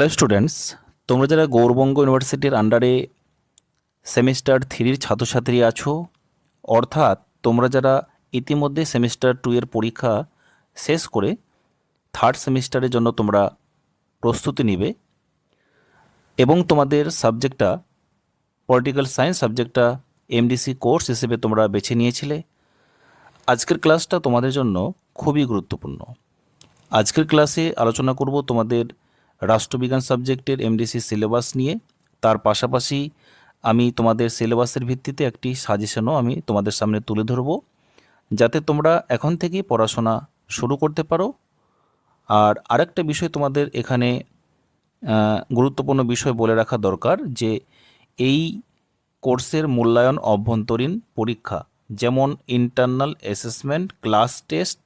Hello students, তোমরা যারা গৌরবঙ্গ ইউনিভার্সিটির আন্ডারে সেমিস্টার থ্রির ছাত্রছাত্রী আছো, অর্থাৎ তোমরা যারা ইতিমধ্যে সেমিস্টার টু এর পরীক্ষা শেষ করে থার্ড সেমিস্টারের জন্য তোমরা প্রস্তুতি নিবে এবং তোমাদের সাবজেক্টটা পলিটিক্যাল সায়েন্স সাবজেক্টটা এমডিসি কোর্স হিসেবে তোমরা বেছে নিয়েছিলে। আজকের ক্লাসটা তোমাদের জন্য খুবই গুরুত্বপূর্ণ। আজকের ক্লাসে আলোচনা করব তোমাদের রাষ্ট্রবিজ্ঞান সাবজেক্টের এমডিসি সিলেবাস নিয়ে। তার পাশাপাশি আমি তোমাদের সিলেবাসের ভিত্তিতে একটি সাজেশনও আমি তোমাদের সামনে তুলে ধরব, যাতে তোমরা এখন থেকেই পড়াশোনা শুরু করতে পারো। আর আরেকটা বিষয় তোমাদের এখানে গুরুত্বপূর্ণ বিষয় বলে রাখা দরকার, যে এই কোর্সের মূল্যায়ন অভ্যন্তরীণ পরীক্ষা, যেমন ইন্টারনাল অ্যাসেসমেন্ট ক্লাস টেস্ট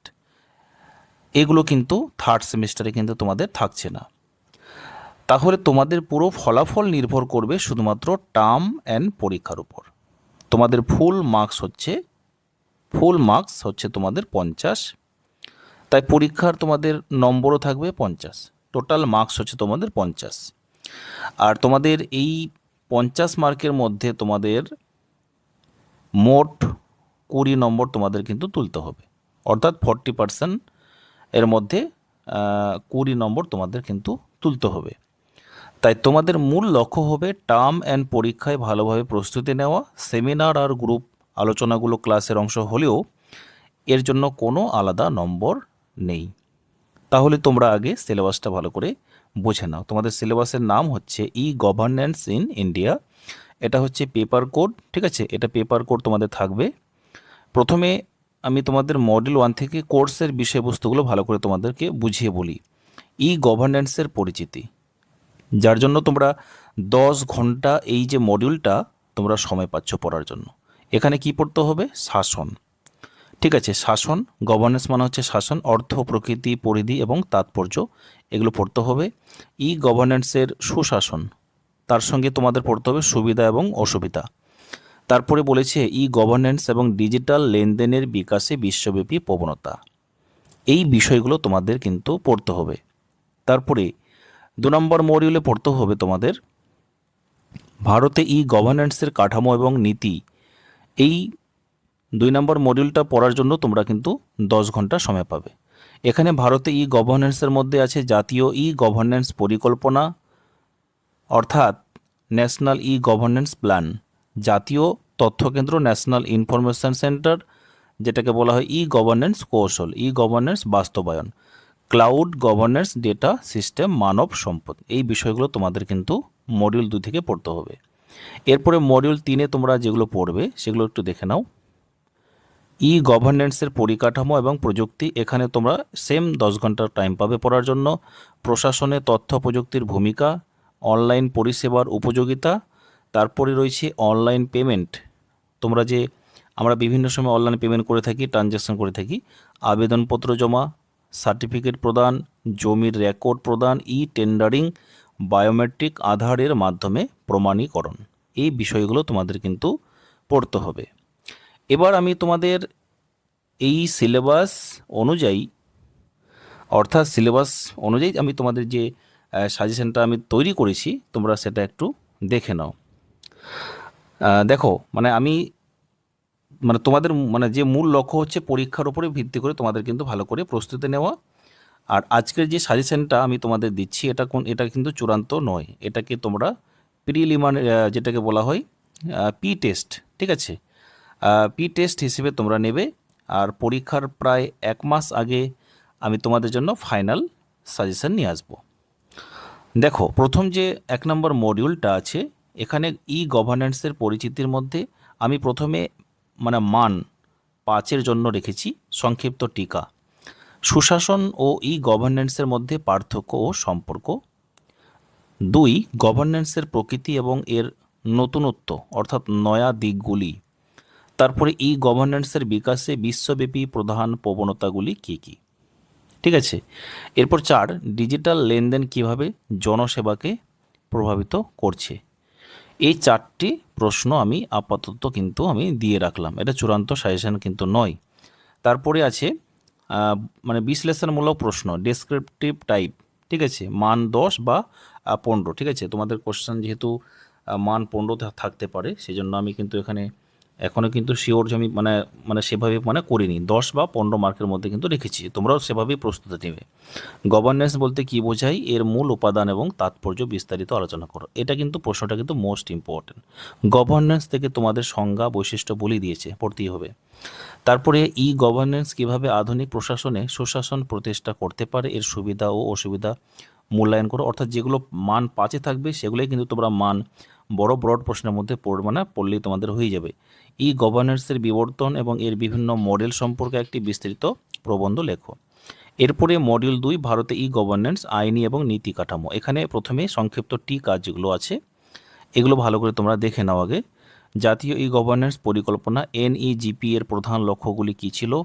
এগুলো কিন্তু থার্ড সেমিস্টারে কিন্তু তোমাদের থাকছে না। তাহলে তোমাদের পুরো ফলাফল নির্ভর করবে শুধুমাত্র টার্ম অ্যান্ড পরীক্ষার উপর। তোমাদের ফুল মার্কস হচ্ছে ফুল মার্কস হচ্ছে তোমাদের পঞ্চাশ। তাই পরীক্ষার তোমাদের নম্বরও থাকবে পঞ্চাশ। টোটাল মার্কস হচ্ছে তোমাদের পঞ্চাশ। আর তোমাদের এই পঞ্চাশ মার্কের মধ্যে তোমাদের মোট কুড়ি নম্বর তোমাদের কিন্তু তুলতে হবে। অর্থাৎ ফর্টি পার্সেন্ট এর মধ্যে কুড়ি নম্বর তোমাদের কিন্তু তুলতে হবে। তাই তোমাদের মূল লক্ষ্য হবে টার্ম অ্যান্ড পরীক্ষায় ভালোভাবে প্রস্তুতি নেওয়া সেমিনার আর গ্রুপ আলোচনাগুলো ক্লাসের অংশ হলেও এর জন্য কোনো আলাদা নম্বর নেই। তাহলে তোমরা আগে সিলেবাসটা ভালো করে বুঝে নাও। তোমাদের সিলেবাসের নাম হচ্ছে ই গভর্নেন্স ইন ইন্ডিয়া এটা হচ্ছে পেপার কোড ঠিক আছে? এটা পেপার কোড তোমাদের থাকবে। প্রথমে আমি তোমাদের মডেল ওয়ান থেকে কোর্সের বিষয়বস্তুগুলো ভালো করে তোমাদেরকে বুঝিয়ে বলি। ই গভর্নেন্সের পরিচিতি। যার জন্য তোমরা দশ ঘণ্টা এই যে মডিউলটা তোমরা সময় পাচ্ছ পড়ার জন্য। এখানে কি পড়তে হবে? শাসন। ঠিক আছে, শাসন গভর্নেন্স মানে হচ্ছে শাসন, অর্থ, প্রকৃতি, পরিধি এবং তাৎপর্য, এগুলো পড়তে হবে। ই গভর্নেন্সের সুশাসন, তার সঙ্গে তোমাদের পড়তে হবে সুবিধা এবং অসুবিধা। তারপরে বলেছে ই গভর্নেন্স এবং ডিজিটাল লেনদেনের বিকাশে বিশ্বব্যাপী প্রবণতা। এই বিষয়গুলো তোমাদের কিন্তু পড়তে হবে। তারপরে দু নম্বর মডিউলে পড়তে হবে তোমাদের। ভারতে ই গভর্নেন্সের কাঠামো এবং নীতি, এই দুই নম্বর মডিউলটা পড়ার জন্য তোমরা কিন্তু দশ ঘণ্টা সময় পাবে। এখানে ভারতে ই গভর্নেন্সের মধ্যে আছে জাতীয় ই গভর্নেন্স পরিকল্পনা, অর্থাৎ ন্যাশনাল ই গভর্নেন্স প্ল্যান, জাতীয় তথ্যকেন্দ্র ন্যাশনাল ইনফরমেশন সেন্টার, যেটাকে বলা হয় ই গভর্নেন্স কৌশল, ই গভর্নেন্স বাস্তবায়ন। ক্লাউড গভর্নেন্স ডেটা সিস্টেম মানব সম্পদ। এই বিষয়গুলো তোমাদের কিন্তু মডিউল দুই থেকে পড়তে হবে। এরপরে মডিউল তিনে তোমরা যেগুলো পড়বে, সেগুলো একটু দেখে নাও। ই গভর্নেন্সের পরিকাঠামো এবং প্রযুক্তি, এখানে তোমরা সেম দশ ঘণ্টার টাইম পাবে পড়ার জন্য। প্রশাসনে তথ্য প্রযুক্তির ভূমিকা অনলাইন পরিষেবার উপযোগিতা, তারপরে রয়েছে অনলাইন পেমেন্ট তোমরা যে আমরা বিভিন্ন সময় অনলাইন পেমেন্ট করে থাকি ট্রানজ্যাকশন করে থাকি, আবেদনপত্র জমা সার্টিফিকেট প্রদান, জমির রেকর্ড প্রদান ই টেন্ডারিং বায়োমেট্রিক আধারের মাধ্যমে প্রমাণীকরণ। এই বিষয়গুলো তোমাদের কিন্তু পড়তে হবে। এবার আমি তোমাদের এই সিলেবাস অনুযায়ী, অর্থাৎ সিলেবাস অনুযায়ী আমি তোমাদের যে সাজেশনটা আমি তৈরি করেছি, তোমরা সেটা একটু দেখে নাও। দেখো মানে আমি মানে তোমাদের মানে যে মূল লক্ষ্য হচ্ছে পরীক্ষার উপরে ভিত্তি করে তোমাদের কিন্তু ভালো করে প্রস্তুতি নেওয়া। আর আজকের যে সাজেশনটা আমি তোমাদের দিচ্ছি, এটা কোন, এটা কিন্তু চূড়ান্ত নয়। এটাকে তোমরা প্রিলিমান যেটাকে বলা হয় পি টেস্ট, ঠিক আছে? পি টেস্ট হিসেবে তোমরা নেবে। আর পরীক্ষার প্রায় এক মাস আগে আমি তোমাদের জন্য ফাইনাল সাজেশন নিয়ে আসব। দেখো, প্রথম যে এক নম্বর মডিউলটা আছে, এখানে ই গভর্নেন্সের পরিচিতির মধ্যে আমি প্রথমে মানে মান পাঁচের জন্য রেখেছি, সংক্ষিপ্ত টিকা। সুশাসন ও ই গভর্নেন্সের মধ্যে পার্থক্য ও সম্পর্ক। দুই, গভর্নেন্সের প্রকৃতি এবং এর নতুনত্ব, অর্থাৎ নয়া দিকগুলি। তারপরে ই গভর্নেন্সের বিকাশে বিশ্বব্যাপী প্রধান প্রবণতাগুলি কী কী? ঠিক আছে? এরপর চার, ডিজিটাল লেনদেন কীভাবে জনসেবাকে প্রভাবিত করছে? এই চারটি প্রশ্ন আমি আপাতত কিন্তু আমি দিয়ে রাখলাম। এটা চূড়ান্ত সাজেশান কিন্তু নয়। তারপরে আছে মানে বিশ্লেষণমূলক প্রশ্ন ডেসক্রিপটিভ টাইপ ঠিক আছে? মান দশ বা পনেরো, ঠিক আছে? তোমাদের কোশ্চেন যেহেতু মান পনেরো থাকতে পারে সেই জন্য আমি কিন্তু এখানে এখনও কিন্তু শিওর যে আমি মানে মানে সেভাবে মানে করিনি। দশ বা পনেরো মার্কের মধ্যে কিন্তু রেখেছি। তোমরাও সেভাবেই প্রস্তুতি নেবে। গভর্নেন্স বলতে কি বোঝায় এর মূল উপাদান এবং তাৎপর্য বিস্তারিত আলোচনা করো। এটা কিন্তু প্রশ্নটা কিন্তু মোস্ট ইম্পর্টেন্ট গভর্নেন্স থেকে তোমাদের সংজ্ঞা, বৈশিষ্ট্য বলে দিয়েছে, পড়তেই হবে। তারপরে ই গভর্নেন্স কীভাবে আধুনিক প্রশাসনে সুশাসন প্রতিষ্ঠা করতে পারে, এর সুবিধা ও অসুবিধা মূল্যায়ন করো। অর্থাৎ যেগুলো মান পাঁচে থাকবে, সেগুলোই কিন্তু তোমরা মান বড় ব্রড প্রশ্নের মধ্যে পড়বে না পড়লেই তোমাদের হয়ে যাবে। ই গভর্নেন্সের বিবর্তন এবং এর বিভিন্ন মডেল সম্পর্কে একটি বিস্তৃত প্রবন্ধ লেখো। এরপরে মডিউল দুই, ভারতে ই গভর্নেন্স আইনি এবং নীতি কাঠামো। এখানে প্রথমে সংক্ষিপ্ত টি কাজ যেগুলো আছে। এগুলো ভালো করে তোমরা দেখে নাও আগে। জাতীয় ই গভর্নেন্স পরিকল্পনা এনইজিপি এর প্রধান লক্ষ্যগুলি কী ছিল?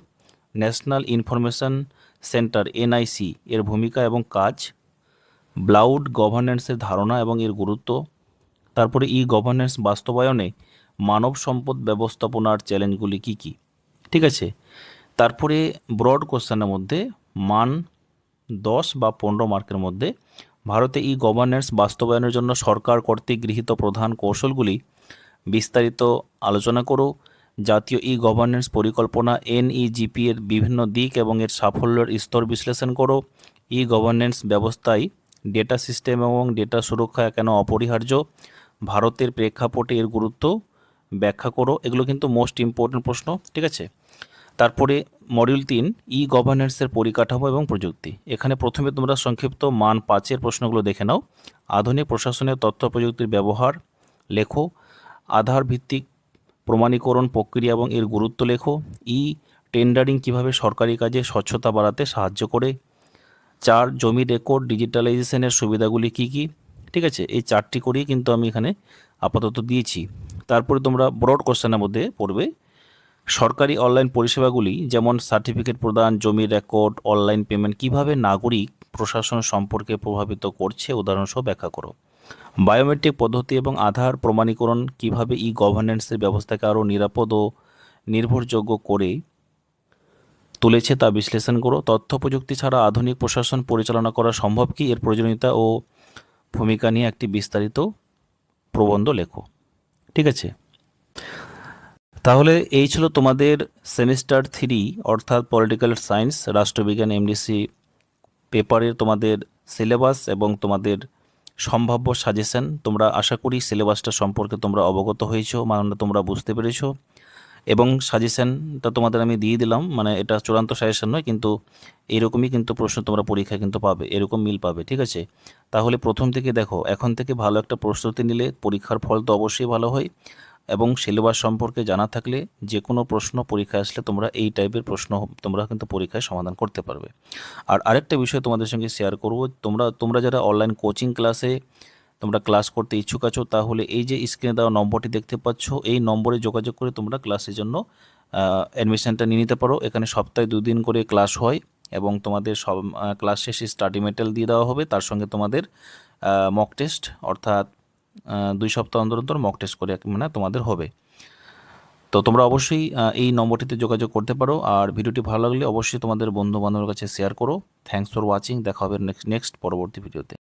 ন্যাশনাল ইনফরমেশন সেন্টার এনআইসি এর ভূমিকা এবং কাজ। ব্লাউড গভর্নেন্সের ধারণা এবং এর গুরুত্ব। তারপরে ই গভর্নেন্স বাস্তবায়নে মানব সম্পদ ব্যবস্থাপনার চ্যালেঞ্জগুলি কী কী? ঠিক আছে, তারপরে ব্রড কোশ্চেনের মধ্যে মান দশ বা পনেরো মার্কের মধ্যে ভারতে ই গভর্নেন্স বাস্তবায়নের জন্য সরকার কর্তৃক গৃহীত প্রধান কৌশলগুলি বিস্তারিত আলোচনা করো। জাতীয় ই গভর্নেন্স পরিকল্পনা এনইজিপি এর বিভিন্ন দিক এবং এর সাফল্যের স্তর বিশ্লেষণ করো। ই গভর্নেন্স ব্যবস্থায় ডেটা সিস্টেম এবং ডেটা সুরক্ষা কেন অপরিহার্য? ভারতের প্রেক্ষাপটে এর গুরুত্ব ব্যাখ্যা করো। এগুলো কিন্তু মোস্ট ইম্পর্টেন্ট প্রশ্ন, ঠিক আছে? তারপরে মডিউল তিন ই গভর্নেন্সের পরিকাঠামো এবং প্রযুক্তি। এখানে প্রথমে তোমরা সংক্ষিপ্ত মান পাঁচের প্রশ্নগুলো দেখে নাও। আধুনিক প্রশাসনের তথ্য প্রযুক্তির ব্যবহার লেখো। আধার ভিত্তিক প্রমাণীকরণ প্রক্রিয়া এবং এর গুরুত্ব লেখো। ই টেন্ডারিং কীভাবে সরকারি কাজে স্বচ্ছতা বাড়াতে সাহায্য করে। চার, জমি রেকর্ড ডিজিটালাইজেশনের সুবিধাগুলি কী কী? ঠিক আছে? এই চারটি করেই কিন্তু আমি এখানে আপাতত দিয়েছি। তারপরে তোমরা ব্রড কোশ্চেনের মধ্যে পড়বে। সরকারি অনলাইন পরিষেবাগুলি যেমন সার্টিফিকেট প্রদান, জমি রেকর্ড অনলাইন পেমেন্ট কীভাবে নাগরিক প্রশাসন সম্পর্কে প্রভাবিত করছে উদাহরণসহ ব্যাখ্যা করো। বায়োমেট্রিক পদ্ধতি এবং আধার প্রমাণীকরণ কীভাবে ই গভর্নেন্সের ব্যবস্থাকে আরও নিরাপদ ও নির্ভরযোগ্য করে তুলেছে তা বিশ্লেষণ করো। তথ্য প্রযুক্তি ছাড়া আধুনিক প্রশাসন পরিচালনা করা সম্ভব কি? এর প্রয়োজনীয়তা ও ভূমিকা নিয়ে একটি বিস্তারিত প্রবন্ধ লেখো। ঠিক আছে? তাহলে এই ছিল তোমাদের সেমিস্টার থ্রি, অর্থাৎ পলিটিক্যাল সায়েন্স, রাষ্ট্রবিজ্ঞান এমডিসি পেপারের তোমাদের সিলেবাস এবং তোমাদের সম্ভাব্য সাজেশন। তোমরা আশা করি সিলেবাসটা সম্পর্কে তোমরা অবগত হয়েছো মানে তোমরা বুঝতে পেরেছ। এবং সাজেশনটা তোমাদের আমি দিয়ে দিলাম মানে এটা চূড়ান্ত সাজেশান নয়, কিন্তু এরকমই কিন্তু প্রশ্ন তোমরা পরীক্ষায় কিন্তু পাবে, এরকম মিল পাবে, ঠিক আছে? তাহলে প্রথম থেকে দেখো, এখন থেকে ভালো একটা প্রস্তুতি নিলে পরীক্ষার ফল তো অবশ্যই ভালো হয় এবং সিলেবাস সম্পর্কে জানা থাকলে যে কোনো প্রশ্ন পরীক্ষায় আসলে তোমরা এই টাইপের প্রশ্ন তোমরা কিন্তু পরীক্ষায় সমাধান করতে পারবে। আর আরেকটা বিষয় তোমাদের সঙ্গে শেয়ার করব, তোমরা তোমরা যারা অনলাইন কোচিং ক্লাসে তোমরা ক্লাস করতে ইচ্ছুক আছো, তাহলে এই যে স্ক্রিনে দেওয়া নম্বরটি দেখতে পাচ্ছ, এই নম্বরে যোগাযোগ করে তোমরা ক্লাসের জন্য অ্যাডমিশনটা নিয়ে নিতে পারো। এখানে সপ্তাহে দুদিন করে ক্লাস হয় এবং তোমাদের সব ক্লাস শেষে স্টাডি মেটেরিয়াল দিয়ে দেওয়া হবে। তার সঙ্গে তোমাদের মক টেস্ট অর্থাৎ দুই সপ্তাহ অন্তর অন্তর মক টেস্ট করে মানে তোমাদের হবে। তো তোমরা অবশ্যই এই নম্বরটিতে যোগাযোগ করতে পারো। আর ভিডিওটি ভালো লাগলে অবশ্যই তোমাদের বন্ধু বান্ধবের কাছে শেয়ার করো। থ্যাংকস ফর ওয়াচিং দেখা হবে নেক্সট পরবর্তী ভিডিওতে